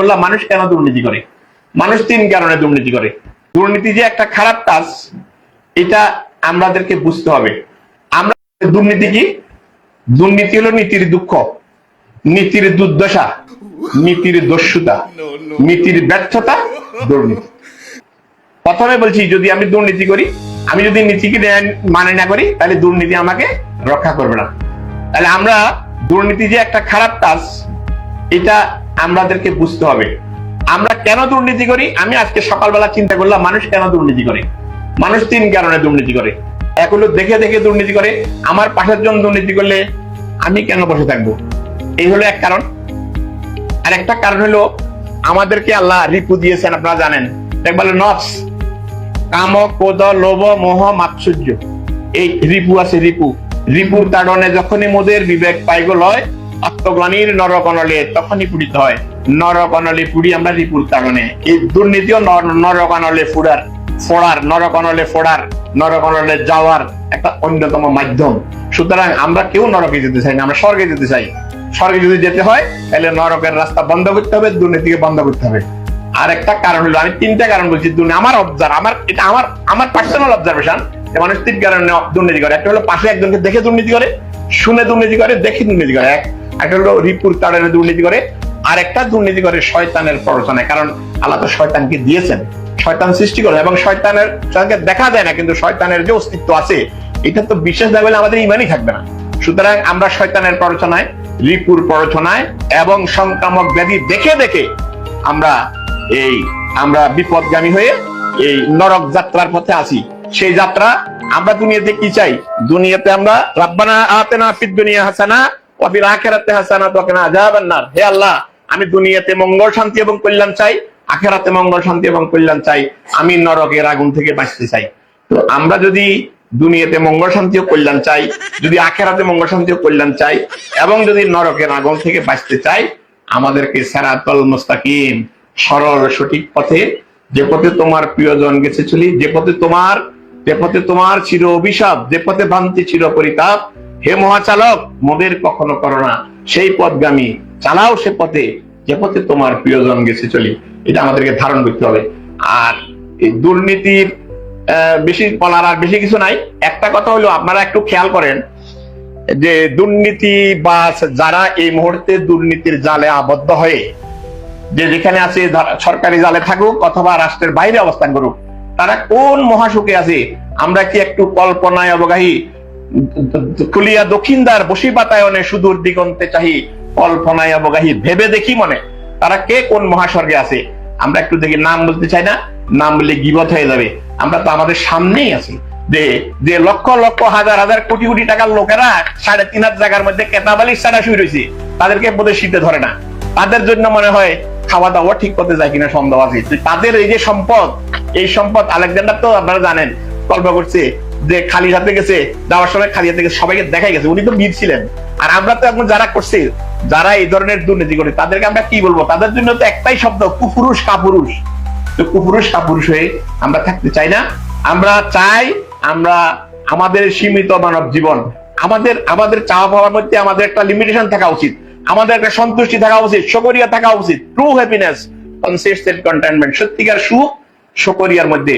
করলাম মানুষ কেন দুর্নীতি করে? মানুষ তিন কারণে দুর্নীতি করে। দুর্নীতি যে একটা খারাপ কাজ, এটা আমাদেরকে বুঝতে হবে। আমরা দুর্নীতি কি? দুর্নীতি হলো নীতির দুঃখ, নীতির দুর্দশা, নীতির দস্যুতা, নীতির ব্যর্থতা, দুর্নীতি। প্রথমে বলছি, যদি আমি দুর্নীতি করি, আমি যদি নীতিকে মানে না করি, তাহলে দুর্নীতি আমাকে রক্ষা করবে না। তাহলে আমরা দুর্নীতি যে একটা খারাপ কাজ, এটা আমাদেরকে বুঝতে হবে। আমরা কেন দুর্নীতি করি? আমি আজকে সকালবেলা চিন্তা করলাম, মানুষ কেন দুর্নীতি করে? মানুষ তিন কারণে দুর্নীতি করে। এক হলো দেখে দেখে দুর্নীতি করে। আমার পাশের জন দুর্নীতি করলে আমি কেন বসে থাকব? এই হলো এক কারণ। আর একটা কারণ হলো, আমাদেরকে আল্লাহ রিপু দিয়েছেন, আপনারা জানেন। একবার নফস। কাম, ক্রোধ, লোভ, মোহ, মাৎসর্য। এই রিপু আছে রিপু। রিপুর তাড়নে যখনই মোদের বিবেক পাইগ লয় আত্মগ্লানির নরকনলে তখনই পুড়িতে হয়। নরকনলে পুড়ি আমরা রিপুর তাড়নে এই দুর্নীতিও নর- নরকনলে ফুড়ার ফোড়ার, নরকনলে ফোড়ার, নরকনলে যাওয়ার একটা অন্যতম মাধ্যম। সুতরাং আমরা কেউ নরকে যেতে চাই না, আমরা স্বর্গে যেতে চাই। স্বর্গে যদি যেতে হয়, তাহলে নরকের রাস্তা বন্ধ করতে হবে, দুর্নীতিকে বন্ধ করতে হবে। আর একটা কারণ হলো, আমি তিনটা কারণ বলছি আমার অবজার আমার এটা আমার আমার পার্সোনাল অবজারভেশন মানুষ তিন কারণে দুর্নীতি করে। একটা হলো পাশে একজনকে দেখে দুর্নীতি করে, শুনে দুর্নীতি করে, দেখে দুর্নীতি করে। এক একটা হলো রিপুর কারণে দুর্নীতি করে আর একটা দুর্নীতি করে শয়তানের প্ররোচনায়। কারণ আল্লাহ তো শয়তানকে দিয়েছেন। শয়তান সৃষ্টি করে এবং শয়তানের শয়তানকে দেখা যায় না, কিন্তু শয়তানের যে অস্তিত্ব আছে, এটা তো বিশেষ না হলে আমাদের ইমানই থাকবে না। সুতরাং আমরা শয়তানের প্ররোচনায়, রিপুর প্ররোচনায় এবং সংক্রামক ব্যাধি দেখে দেখে আমরা এই, আমরা বিপদগামী হয়ে এই নরক যাত্রার পথে আছি। সেই যাত্রা আমরা দুনিয়াতে কি চাই? দুনিয়াতে আমরা, রাব্বানা আতেনা ফিদ দুনিয়া হাসানা হে আল্লাহ, আমি দুনিয়াতে মঙ্গল, শান্তি এবং কল্যাণ চাই, আখেরাতে মঙ্গল, শান্তি এবং কল্যাণ চাই, আমি নরকের আগুন থেকে বাঁচতে চাই। তো আমরা যদি দুনিয়াতে মঙ্গল, শান্তি ও কল্যাণ চাই, যদি আখেরাতে মঙ্গল, শান্তি ও কল্যাণ চাই, এবং যদি নরকের আগুন থেকে বাঁচতে চাই, আমাদেরকে সেরাতল মুস্তাকিম, সরল, সঠিক পথে, যে পথে তোমার প্রিয়জন গেছে চলি, যে পথে তোমার, যে পথে তোমার চির অভিশাপ, যে পথে ভ্রান্তি, চির পরিতাপ হে মহাচালক, মোদের কখনো করো না। সেই পথগামী, চালাও সে পথে, যে পথে তোমার প্রিয়জন গেছে চলি। এটা আমাদেরকে ধারণ করতে হবে। আর এই দুর্নীতির বেশি বলার আর বেশি কিছু নাই। একটা কথা হলো, আপনারা একটু খেয়াল করেন যে দুর্নীতি বা যারা এই মুহূর্তে দুর্নীতির জালে আবদ্ধ হয়ে, যে যেখানে আছে সরকারি জালে থাকুক অথবা রাষ্ট্রের বাইরে অবস্থান করুক, তারা কোন মহাসুখে আছে? আমরা কি একটু কল্পনায় অবগাহী? কুলিয়া দক্ষিণদার বসি বাতায়নে সুদূর দিগন্তে চাহি কল্পনায় অবগাহী। ভেবে দেখি মনে, তারা কে কোন মহাস্বর্গে আছে? আমরা একটু দেখি, নাম বলতে চাই না? নাম বললে গিবত হয়ে যাবে। আমরা তো আমাদের সামনেই আছি। যে যে লক্ষ লক্ষ হাজার হাজার কোটি কোটি টাকার লোকেরা সাড়ে তিন হাজার জায়গার মধ্যে কেতাবালিশ ছাড়া শুয়ে রয়েছে, তাদেরকে বোধহয় শীতে ধরে না। তাদের জন্য মনে হয় খাওয়া দাওয়া ঠিক করতে যায় কিনা সন্দেহ আছে। তাদের এই যে সম্পদ, এই সম্পদ আলেকজান্ডার তো আপনারা জানেন কল্পনা করছে যে খালি হাতে গেছে, যাওয়ার সময় খালি হাতে গেছে, সবাইকে দেখাই গেছে, উনি তো বীর ছিলেন। আর আমরা তো এখন যারা করছে, যারা এই ধরনের দুর্নীতি করে, তাদেরকে আমরা কি বলব? তাদের জন্য তো একটাই শব্দ, কুপুরুষ, কাপুরুষ। তো কুপুরুষ, কাপুরুষ হয়ে আমরা থাকতে চাই না। আমরা চাই আমরা আমাদের সীমিত মানব জীবন। আমাদের আমাদের চাওয়া পাওয়ার মধ্যে আমাদের একটা লিমিটেশন থাকা উচিত। আমাদের একটা সন্তুষ্টি থাকা উচিত সকরিয়া থাকা উচিত ট্রু হ্যাপিনেস কনসিস্টেন্ট কন্টেনমেন্ট সত্যিকার সুখ সকরিয়ার মধ্যে।